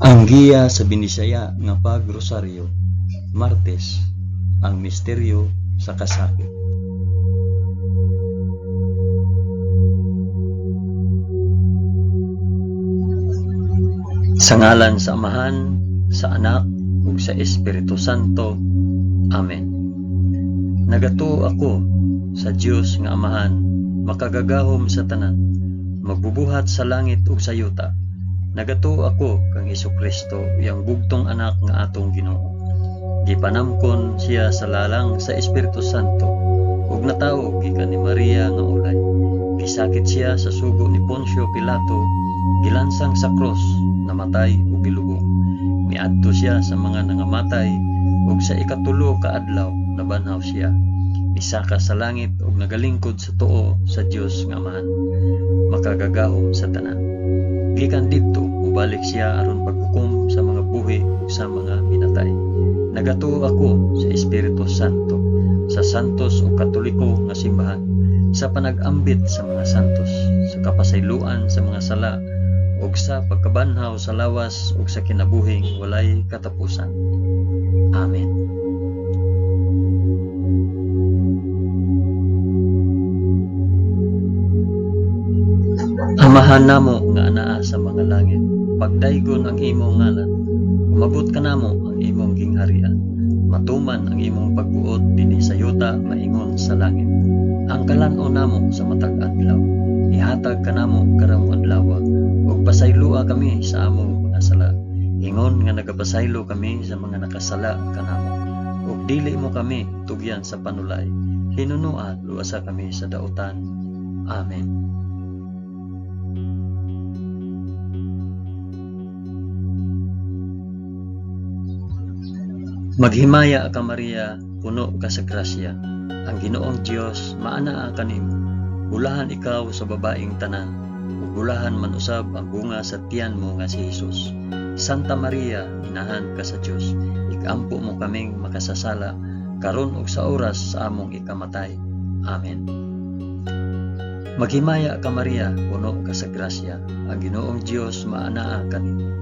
Ang giya sa Binisaya nga pag-rosaryo, Martes, ang misteryo sa kasakit. Sa ngalan sa Amahan, sa Anak, ug sa Espiritu Santo. Amen. Nagato ako sa Dios nga Amahan, makagagahom sa tanan, magbubuhat sa langit ug sa yuta. Nagato ako kang Hesus Kristo, yang bugtong anak nga atong Ginoo. Gipanamkon siya sa lalang sa Espiritu Santo, ug natawag gikan ni Maria nga ulay. Gisakit siya sa sugo ni Poncio Pilato, gilansang sa cross, namatay ug gilubong. Miadto siya sa mga nangamatay, ug sa ikatulo ka adlaw nabanhaw siya. Misaka sa langit ug nagalingkod sa tuo sa Dios nga Amahan, makagagahom sa tanan. Gikan didto ubalik siya aron paghukom sa mga buhi sa mga minatay. Nagatuo ako sa Espiritu Santo, sa santos ug katoliko nga simbahan, sa panag-ambit sa mga santos, sa kapasayloan sa mga sala, ug sa pagkabanhaw sa lawas ug sa kinabuhing walay katapusan. Amen. Amahan namo nga anaa sa mga langit, pagdaygon ang imong ngalan, umabot ka namo ang imong gingharian, matuman ang imong pagbuot dinhi sa yuta maingon sa langit. Ang kalan-o namo sa matag adlaw, ihatag ka namo karong adlaw, ug pasaylua kami sa among mga sala. Ingon nga nagapasaylo kami sa mga nakasala kanamo. Ug dili mo kami tugyan sa panulay. Hinunua luwasa kami sa dautan. Amen. Maghimaya ka Maria, puno ka sa grasya. Ang Ginoong Dios maanaa kanimo. Bulahan ikaw sa babaeng tanan, ug bulahan man usab ang bunga sa tiyan mo nga si Hesus. Santa Maria, inahan ka sa Dios. Ikampo mo kaming makasasala karon ug sa oras sa among ikamatay. Amen. Maghimaya ka Maria, puno ka sa grasya. Ang Ginoong Dios maanaa kanimo.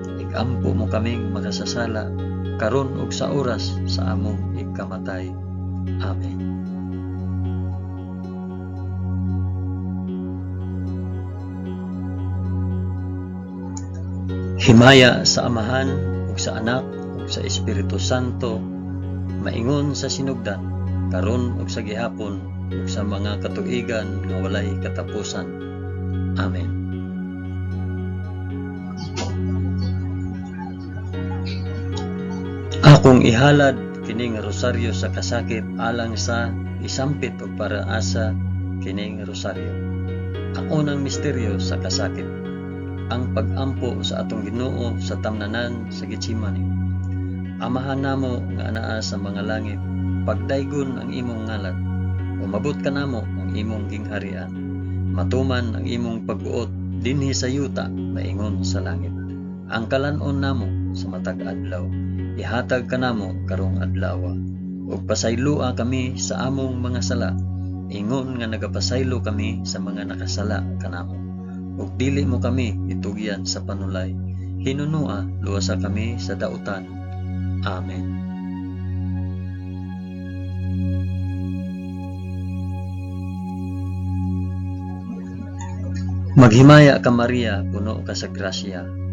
Ikampo mo kaming makasasala karon ug sa oras sa among ikamatay. Amen. Himaya sa Amahan ug sa Anak ug sa Espiritu Santo maingon sa sinugdan karon ug sa gihapon ug sa mga katuigan nga walay katapusan. Amen. Akong ihalad kining rosaryo sa kasakit alang sa isampit ug para asa kining rosaryo. Ang unang misteryo sa kasakit ang pag-ampo sa atong Ginoo sa tamnanan sa Getsemani. Amahan namo nga anaa sa mga langit, pagdaygon ang imong ngalan, umabot ka namo ang imong gingharian. Matuman ang imong pagbuot dinhi sa yuta maingon sa langit. Ang kalanon namo sa matag adlaw, ihatag ka namo karong adlaw. Ug pasaylua kami sa among mga sala, ingon nga nagapasaylo kami sa mga nakasala kanamo ug dili mo kami itugyan sa panulay. Hinunua luwasa kami sa dautan. Amen. Maghimaya ka Maria, puno ka sa grasya.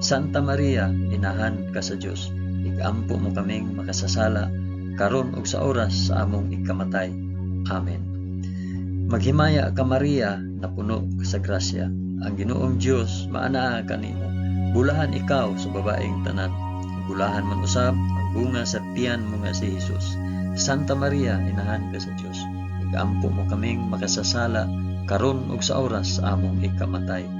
Santa Maria, inahan ka sa Dios. igampo mo kaming makasasala karon ug sa oras sa among ikamatay. Amen. Maghimaya ka Maria na puno ka sa grasya. Ang Ginoong Dios maanaa kanimo. Bulahan ikaw sa babaeng tanan. Bulahan man usab ang bunga sa tiyan mo nga si Jesus. Santa Maria, inahan ka sa Dios. Igampo mo kaming makasasala karon ug sa oras sa among ikamatay.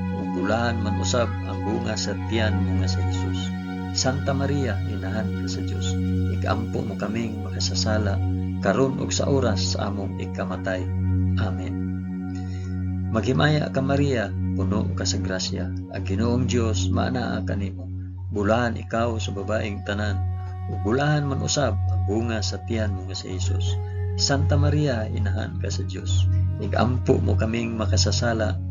ug bulahan man usab ang bunga sa tiyan mo nga si Jesus. Santa Maria, inahan ka sa Dios. Igampo mo kaming makasasala karon ug sa oras sa among ikamatay. Amen. Maghimaya ka Maria, puno ka sa grasya. Ang Ginoong Dios maanaa kanimo. Bulahan ikaw sa babaeng tanan, ug bulahan man usab ang bunga sa tiyan mo nga si Jesus. Santa Maria, inahan ka sa Dios. Igampo mo kaming makasasala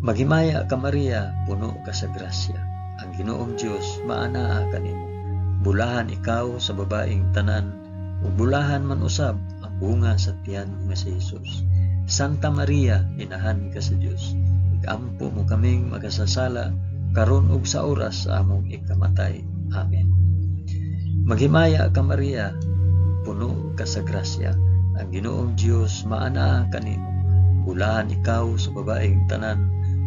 Maghimaya ka Maria, puno ka sa grasya. Ang Ginoong Dios maanaa kanimo. Bulahan ikaw sa babaeng tanan, ug bulahan man usab ang bunga sa tiyan nga si Jesus. Santa Maria, inahan ka sa Dios. Igampo mo kaming magasasala karon ug sa oras sa among ikamatay. Amen. Maghimaya ka Maria, puno ka sa grasya. Ang Ginoong Dios maanaa kanimo. Bulahan ikaw sa babaeng tanan,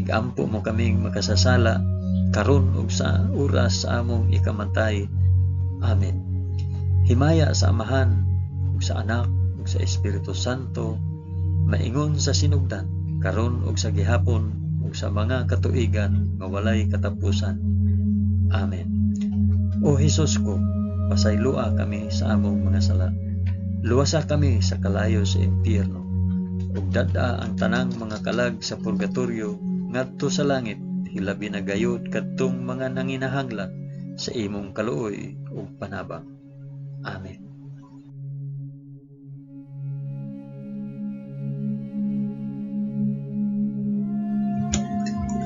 Igampo mo kaming makasasala karon ug sa oras sa among ikamatay. Amen. Himaya sa Amahan, ug sa Anak, ug sa Espiritu Santo, maingon sa sinugdan, karon ug sa gihapon, ug sa mga katuigan nga walay katapusan. Amen. O Hesus ko, pasaylua kami sa among mga sala. Luwasa kami sa kalayo sa impyerno. Ug dada ang tanang mga kalag sa purgatorio ngadto sa langit, hilabi na gayud kadtong mga nanginahanglan sa imong kaluoy ug panabang. Amen.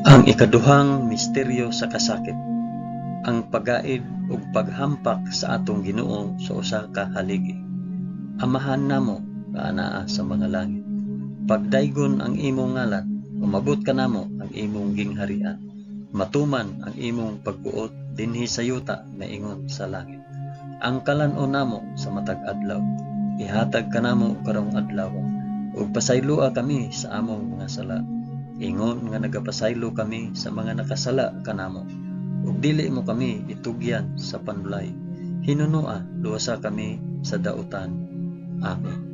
Ang ikaduhang misteryo sa kasakit ang pagaid ug paghampak sa atong Ginoo sa usa ka haligi. Amahan namo kaanaa sa mga langit. Pagdaygon ang imong ngalan, umabot ka namo ang imong gingharian. Matuman ang imong pagbuot dinhi sa yuta na ingon sa langit. Ang kalan-o namo sa matag adlaw, ihatag ka namo karong adlaw, ug pasaylua kami sa among mga sala. Ingon nga nagapasaylo kami sa mga nakasala kanamo, ug dili mo kami itugyan sa panulay. Hinunua luwasa kami sa dautan. Amen.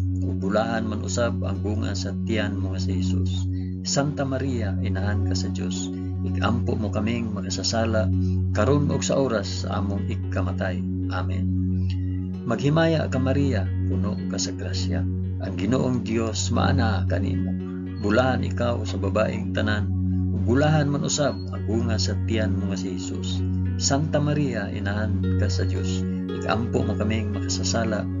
ug bulahan man usab ang bunga sa tiyan mo nga si Jesus. Santa Maria, inahan ka sa Dios. igampo mo kaming makasasala karon ug sa oras sa among ikamatay. Amen. Maghimaya ka Maria, puno ka sa grasya. Ang Ginoong Dios maana kanimo. Bulahan ikaw sa babaeng tanan, bulahan man usab ang bunga sa tiyan mo nga si Jesus. Santa Maria, inahan ka sa Dios. Igampo mo kaming makasasala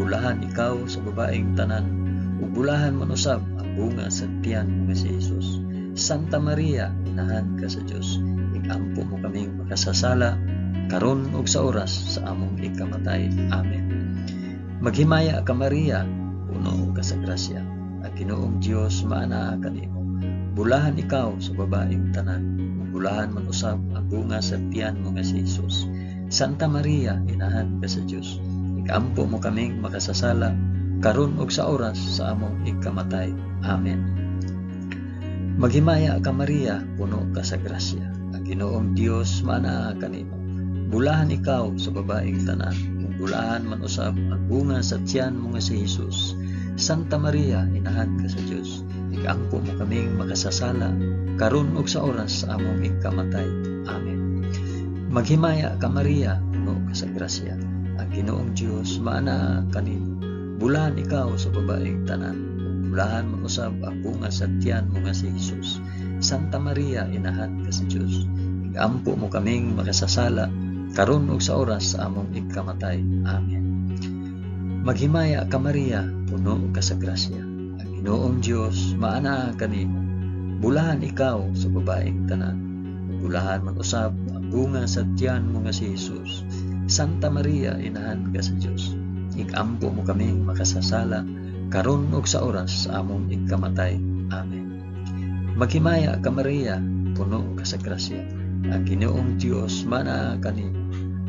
Bulahan ikaw sa babaeng tanan, ug bulahan man usab ang bunga sa tiyan mo nga si Jesus. Santa Maria, inahan ka sa Dios. Igampo mo kaming makasasala karon ug sa oras sa among ikamatay. Amen. Maghimaya ka Maria, puno ka sa grasya. Ang Ginoong Dios maana kanimo. Bulahan ikaw sa babaeng tanan, ug bulahan man usab ang bunga sa tiyan mo nga si Jesus. Santa Maria, inahan ka sa Dios. Igampo mo kaming makasasala karon ug sa oras sa among ikamatay. Amen. Maghimaya ka Maria, puno ka sa grasya. Ang Ginoong Dios maana kanimo. Bulahan ikaw sa babaeng tanan, ug bulahan man usab ang bunga sa tiyan mo nga si Jesus. Santa Maria, inahan ka sa Dios. Igampo mo kaming makasasala karon ug sa oras sa among ikamatay. Amen. Maghimaya ka Maria, puno ka sa grasya. Ginoong Dios maana kanimo. Bulahan ikaw sa babaeng tanan, bulahan man usab ang bunga sa tiyan mo nga si Jesus. Santa Maria, inahan ka sa Dios. Igampo mo kaming makasasala karon ug sa oras sa among ikamatay. Amen. Maghimaya ka Maria, puno ka sa grasya. Ang Ginoong Dios maana kanimo. Bulahan ikaw sa babaeng tanan. Bulahan man usab ang bunga sa tiyan mo nga si Jesus. Santa Maria, inahan ka sa Dios. Igampo mo kaming makasasala karon ug sa oras sa among ikamatay. Amen. Maghimaya ka Maria, puno ka sa grasya. Ang Ginoong Dios mana kanimo.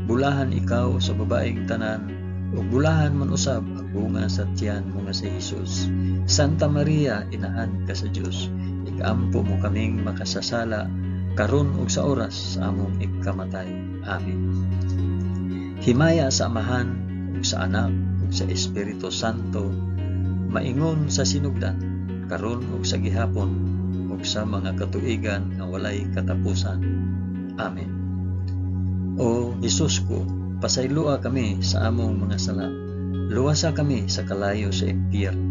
Bulahan ikaw sa babaeng tanan, ug bulahan man usab ang bunga sa tiyan mo nga si Jesus. Santa Maria, inahan ka sa Dios. Igampo mo kaming makasasala karon ug sa oras sa among ikamatay. Amen. Himaya sa Amahan ug sa Anak ug sa Espiritu Santo maingon sa sinugdan karon ug sa gihapon ug sa mga katuigan nga walay katapusan. Amen. O Jesus ko, pasaylua kami sa among mga sala. Luwasa kami sa kalayo sa impyerno.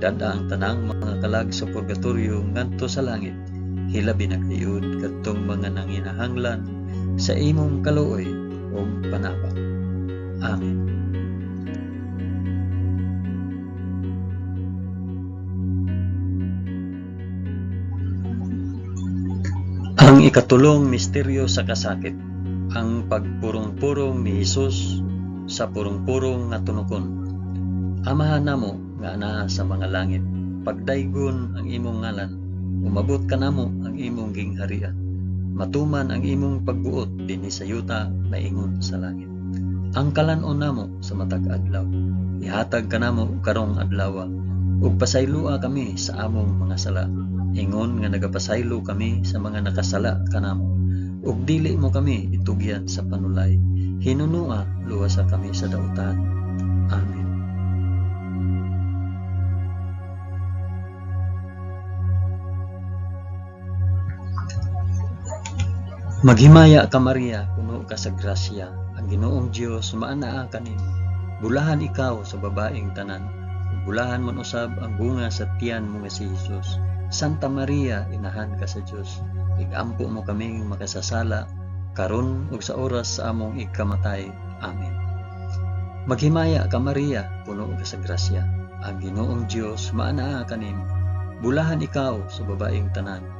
Dada ang tanang mga kalag sa purgatorio ngadto sa langit. Hilabi na kadtong mga nanginahanglan sa imong kaluoy o panabang. Amen. Ang ikatulong misteryo sa kasakit, ang pagpurong-purong ni Hesus sa purong-purong nga tunukon. Amahan namo nga anaa sa mga langit, pagdaygon ang imong ngalan, umabot ka namo ang imong gingharian. Matuman ang imong pagbuot dinhi sa yuta na ingon sa langit. Ang kalanon namo sa matag adlaw, ihatag ka namo karong adlaw, ug pasaylua kami sa among mga sala Ingon nga nagapasaylo kami sa mga nakasala kanamo. Ug dili mo kami itugyan sa panulay. Hinunua luwasa kami sa dautan. Amen. Maghimaya ka Maria, puno ka sa grasya. Ang Ginoong Dios maanaa kanimo. Bulahan ikaw sa babaeng tanan. Bulahan man usab ang bunga sa tiyan mo nga si Jesus. Santa Maria, inahan ka sa Dios. Igampo mo kaming makasasala karon ug sa oras sa among ikamatay. Amen. Maghimaya ka Maria, puno ka sa grasya. Ang Ginoong Dios maanaa kanimo. Bulahan ikaw sa babaeng tanan.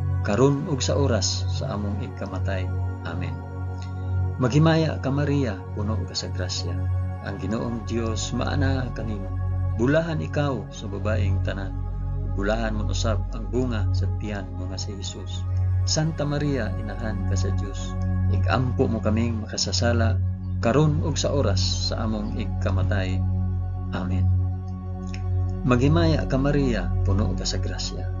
karon ug sa oras sa among ikamatay. Amen. Maghimaya ka Maria, puno ka sa grasya. Ang Ginoong Dios maanaa kanimo. Bulahan ikaw sa babaeng tanan. Bulahan mo usab ang bunga sa tiyan mo nga si Jesus. Santa Maria, inahan ka sa Dios. Igampo mo kaming makasasala karon ug sa oras sa among ikamatay. Amen. Maghimaya ka Maria, puno ka sa grasya.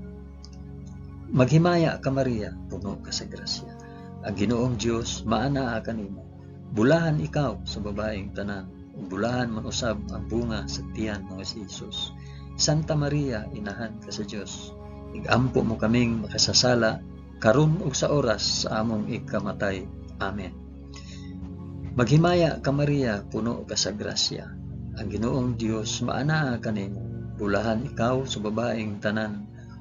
Maghimaya ka Maria, puno ka sa grasya. Ang Ginoong Dios maanaa kanimo. Bulahan ikaw sa babaeng tanan, bulahan man usab ang bunga sa tiyan mo nga si Jesus. Santa Maria, inahan ka sa Dios, igampo mo kaming makasasala karon ug sa oras sa among ikamatay. Amen. Maghimaya ka Maria, puno ka sa grasya. Ang Ginoong Dios maanaa kanimo. Bulahan ikaw sa babaeng tanan,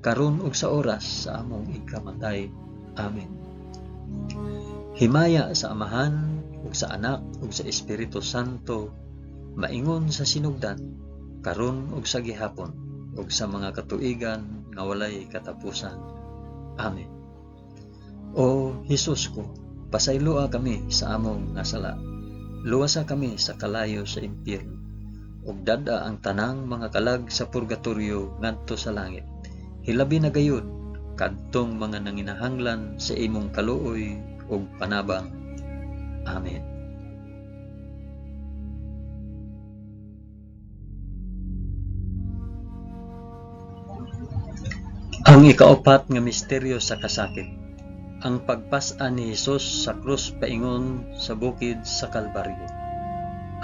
karon ug sa oras sa among ikamatay. Amen. Himaya sa Amahan ug sa Anak ug sa Espiritu Santo maingon sa sinugdan karon ug sa gihapon ug sa mga katuigan nga walay katapusan. Amen. O Hesus ko, pasayloa kami sa among nga sala. Luwasa kami sa kalayo sa impyerno. Ug dada ang tanang mga kalag sa purgatorio ngadto sa langit. Hilabi na gayud kadtong mga nanginahanglan sa imong kaluoy ug panabang. Amen. Ang ikaapat nga misteryo sa kasakit. Ang pagpas-an ni Hesus sa krus paingon sa bukid sa Kalbaryo.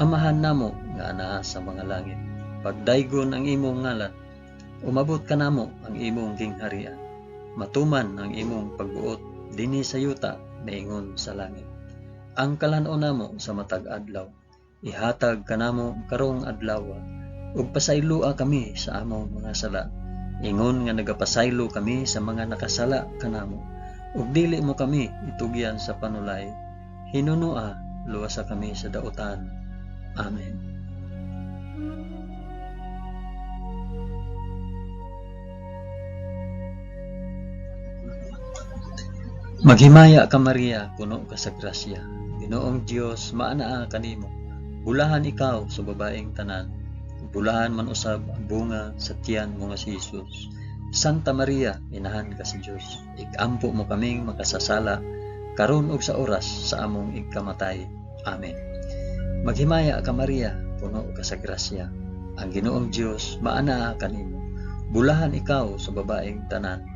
Amahan namo nga ana sa mga langit. Pagdaygon ang imong ngalan, umabot ka namo ang imong gingharian. Matuman ang imong pagbuot dinhi sa yuta maingon sa langit. Ang kalan-o namo sa matag adlaw, ihatag kanamo karong adlaw ug pasaylua kami sa among mga sala Ingon nga nagapasaylo kami sa mga nakasala kanamo. Ug dili mo kami itugyan sa panulay. Hinunua, luwasa kami sa dautan. Amen. Maghimaya ka Maria, puno ka sa grasya. Ginoong Dios maanaa kanimo. Bulahan ikaw sa babaeng tanan Bulahan man usab ang bunga sa tiyan mo nga si Jesus. Santa Maria, inahan ka sa Dios. Igampo mo kaming makasasala karon ug sa oras sa among ikamatay. Amen. Maghimaya ka Maria, puno ka sa grasya. Ang Ginoong Dios maanaa kanimo. Bulahan ikaw sa babaeng tanan.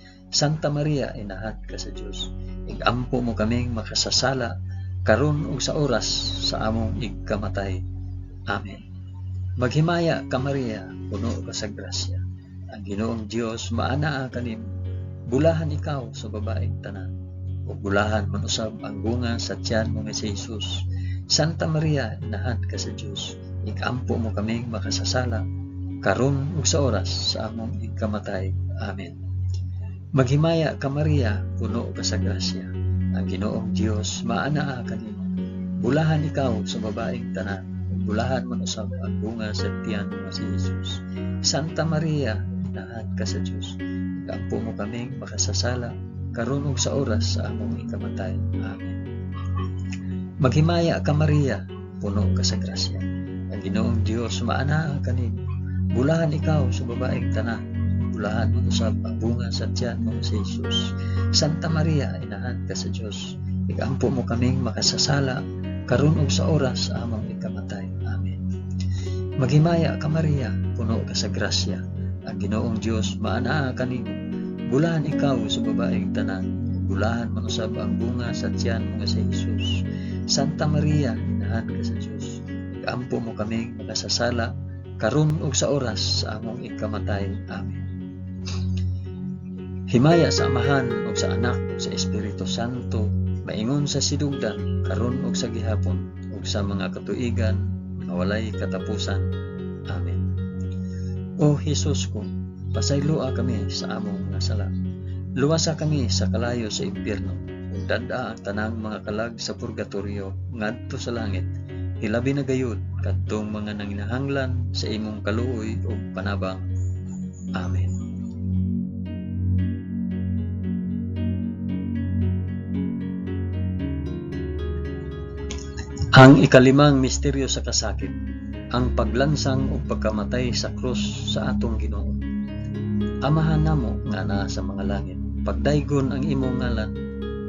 Santa Maria, inahan ka sa Dios. Igampo mo kaming makasasala, karon ug sa oras sa among igkamatay. Amen. Maghimaya ka Maria, puno ka sa grasya. Ang Ginoong Dios maanaa kanimo. Bulahan ikaw sa babaeng tanan, ug bulahan man usab ang bunga sa tiyan mo nga si Jesus. Santa Maria, inahan ka sa Dios. Igampo mo kaming makasasala, karon ug sa oras sa among igkamatay. Amen. Maghimaya ka Maria, puno ka sa grasya. Ang Ginoong Dios maanaa kanimo. Bulahan ikaw sa babaeng tanan, bulahan man usab ang bunga sa tiyan mo si Jesus. Santa Maria, inahan ka sa Dios. Igampo mo kaming makasasala, karon ug sa oras sa among ikamatay. Amen. Maghimaya ka Maria, puno ka sa grasya. Ang Ginoong Dios maanaa kanimo. Bulahan ikaw sa babaeng tanan, bulahan mo usab ang bunga sa tiyan mo si Jesus. Santa Maria, inahan ka sa Dios. Igampo mo kaming makasasala, karon ug sa oras sa among ikamatay. Amen. Maghimaya ka Maria, puno ka sa grasya. Ang Ginoong Dios maanaa kanimo. Bulahan ikaw sa babaeng tanan, bulahan man usab ang bunga sa tiyan mo si Jesus. Santa Maria, inahan ka sa Dios. Igampo mo kaming makasasala, karon ug sa oras sa among ikamatay. Amen. Himaya sa Amahan ug sa Anak ug sa Espiritu Santo, maingon sa sidugdan, karon ug sa gihapon, ug sa mga katuigan nga walay katapusan. Amen. O Jesus ko, pasayloa kami sa among mga sala. Luwasa kami sa kalayo sa impyerno, ug dada ang tanang mga kalag sa purgatorio ngadto sa langit. Hilabi na gayud kadtong mga nanginahanglan sa imong kaluoy ug panabang. Amen. Ang ikalimang misteryo sa kasakit, ang paglansang o pagkamatay sa krus sa atong Ginoo. Amahan namo nga naa sa mga langit, pagdaygon ang imong ngalan,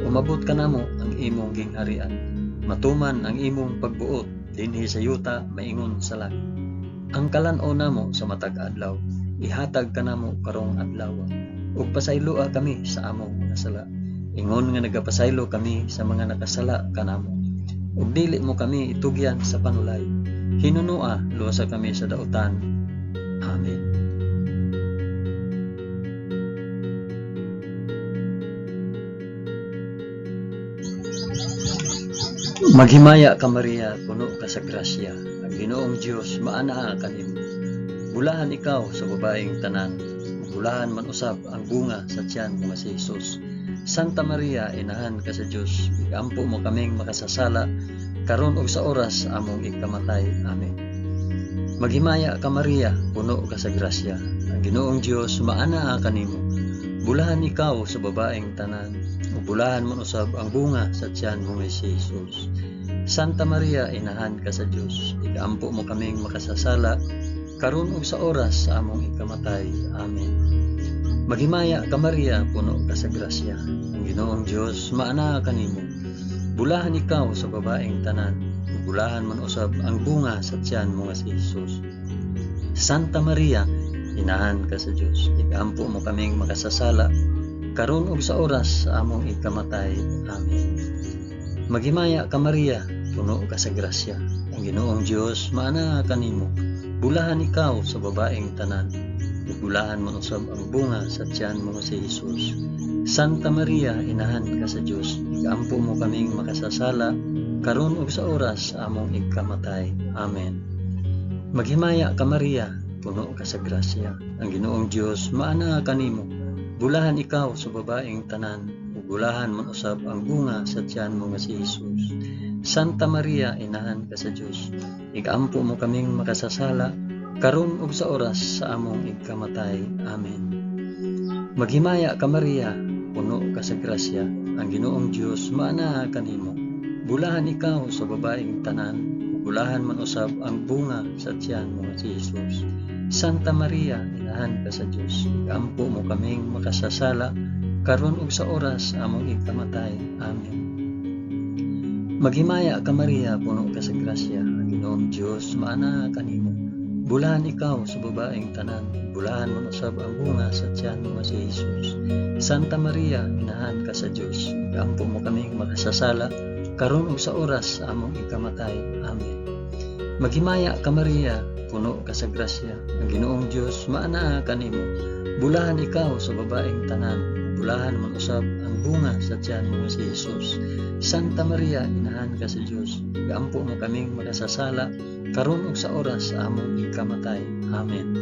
umabot ka namo ang imong gingharian, matuman ang imong pagbuot dinhi sa yuta maingon sa langit. Ang kalan-o namo sa matag adlaw, ihatag ka namo karong adlaw, ug pasayloa kami sa among mga sala. Ingon nga nagapasaylo kami sa mga nakasala kanamo ug dili mo kami itugyan sa panulay. Hinunua, luwasa kami sa dautan. Amen. Maghimaya ka Maria, puno ka sa grasya. Ang Ginoong Dios maanaa kanimo. Bulahan ikaw sa babaeng tanan. Bulahan man usab ang bunga sa tiyan nga si Jesus. Santa Maria, inahan ka sa Dios. Igampo mo kaming makasasala karon og sa oras among ikamatay. Amen. Maghimaya ka Maria, puno ka sa grasya. Ang Ginoong Dios maanaa kanimo. Bulahan ikaw sa babaeng tanan, ug bulahan man usab ang bunga sa tiyan mo nga si Jesus. Santa Maria, inahan ka sa Dios. Igampo mo kaming makasasala karon ug sa oras among ikamatay. Amen. Maghimaya ka Maria, puno ka sa grasya. Ang Ginoong Dios maanaa kanimo. Bulahan ikaw sa babaeng tanan, bulahan man usab ang bunga sa tiyan mo nga si Jesus. Santa Maria, inahan ka sa Dios. Igampo mo kaming makasasala karon ug sa oras sa among ikamatay. Amen. Maghimaya ka Maria, puno ka sa grasya. Ang Ginoong Dios maana kanimo. Bulahan ikaw sa babaeng tanan. Ug Bulahan mo usab ang bunga sa tiyan mo si Jesus. Santa Maria, inahan ka sa Dios. Ikampo mo kaming makasasala karon ug sa oras among igkamatay. Amen. Maghimaya ka Maria, puno ka sa grasya. Ang Ginoong Dios maana kanimo. Bulahan ikaw sa babaeng tanan, bulahan man usab ang bunga sa tiyan mo nga si Jesus. Santa Maria, inahan ka sa Dios. Ikampo mo kaming makasasala karon ug sa oras sa among igkamatay. Amen. Maghimaya ka Maria, puno ka sa grasya. Ang Ginoong Dios maana kanimo. Bulahan ikaw sa babaeng tanan, bulahan man usab ang bunga sa tiyan mo si Jesus. Santa Maria, inahan ka sa Dios. Ikampo mo kaming makasasala karon ug sa oras among igkamatay. Amen. Maghimaya ka Maria, puno ka sa grasya. Ang Ginoong Dios maana kanimo. Bulahan ikaw sa babaeng tanan, bulahan mo usab ang bunga sa tiyan mo si Jesus. Santa Maria, inahan ka sa Dios. Ikampo mo kaming makasasala karon sa oras sa among ikamatay. Amen. Maghimaya ka Maria, puno ka sa grasya. Ang Ginoong Dios maana kanimo. Bulahan ikaw sa babaeng tanan, bulahan man usab ang bunga sa tiyan mo si Jesus. Santa Maria, inahan ka sa Dios. Ikampo mo kaming makasasala karon ug sa oras sa among ikamatay. Amen.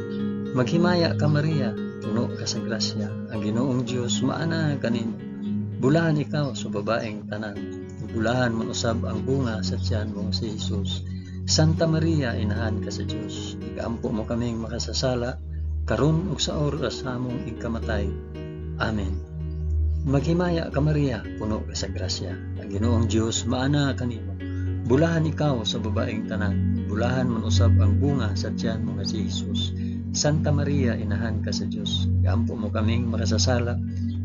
Maghimaya ka Maria, puno ka sa grasya. Ang Ginoong Dios maana kanimo. Bulahan ikaw sa babaeng tanan, bulahan man usab ang bunga sa tiyan mo si Jesus. Santa Maria, inahan ka sa Dios. Ikaampo mo kaming makasasala karon ug sa oras sa among ikamatay. Amen. Maghimaya ka Maria, puno ka sa grasya. Ang Ginoong Dios maana kanimo. Bulahan ikaw sa babaeng tanan, bulahan man usab ang bunga sa tiyan mo nga si Jesus. Santa Maria, inahan ka sa Dios. Ikaampo mo kaming makasasala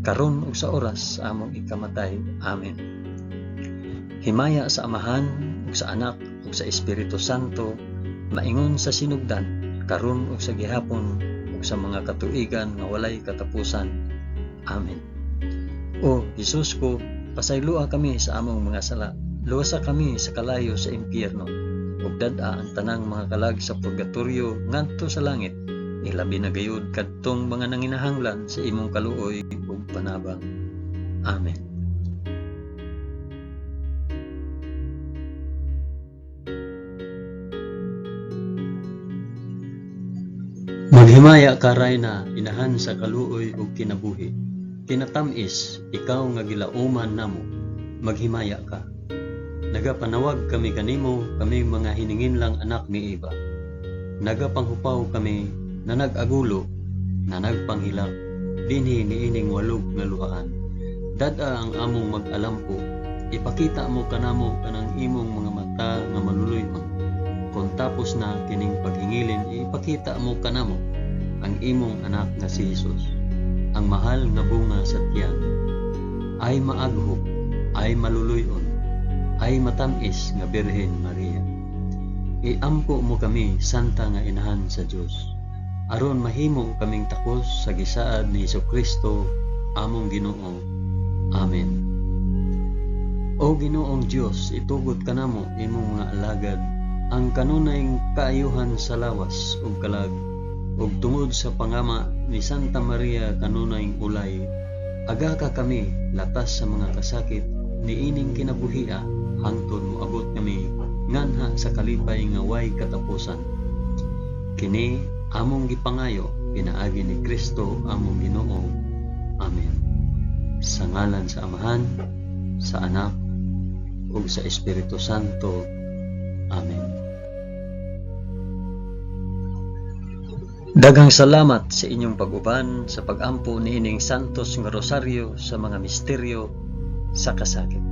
karon ug sa oras among ikamatay. Amen. Himaya sa Amahan ug sa Anak ug sa Espiritu Santo, maingon sa sinugdan, karon ug sa gihapon ug sa mga katuigan nga walay katapusan. Amen. O Jesus ko, pasaylua kami sa among mga sala. Luwasa kami sa kalayo sa impyerno. Ug dad-a ang tanang mga kalag sa purgatorio ngadto sa langit. Ilabi na gayud kadtong mga nanginahanglan sa imong kaluoy ug panabang. Amen. Maghimaya ka na inahan sa kaluoy ug kinabuhi. Kinatamis, ikaw nga gilauman namo, maghimaya ka. Nagapanawag kami kanimo, kami mga hiningin lang anak ni Eva. Nagapanghupaw kami na nag-agulo, na nagpanghilak, dinhi niining walog nga luhaan. Dada ang among mag-alampo, ipakita mo kanamo kanang imong mga mata nga maluluyon. Kung tapos na kining paghingilin, ipakita mo kanamo ang imong anak nga si Jesus. Ang mahal nga bunga sa tiyan ay maaghop, ay maluluyon, ay matamis nga Birhen Maria. Iampo mo kami, Santa nga Inahan sa Dios. Aron mahimo kaming takos sa gisaad ni Hesus Kristo, among Ginoo. Amen. O Ginoong Dios, itugot kanamo imong mga alagad ang kanunay kaayuhan sa lawas ug kalag ug tungod sa pangama ni Santa Maria kanunay ulay aga ka kami latas sa mga kasakit niining kinabuhia hangtod moabot kami nganha sa kalipay nga way katapusan. Kini among gipangayo pinaagi ni Kristo among Ginoo. Amen. Sa ngalan sa Amahan sa Anak ug sa Espiritu Santo. Amen Daghang salamat sa inyong pag-uban sa pag-ampo niining Santos nga Rosaryo sa mga misteryo sa kasakit.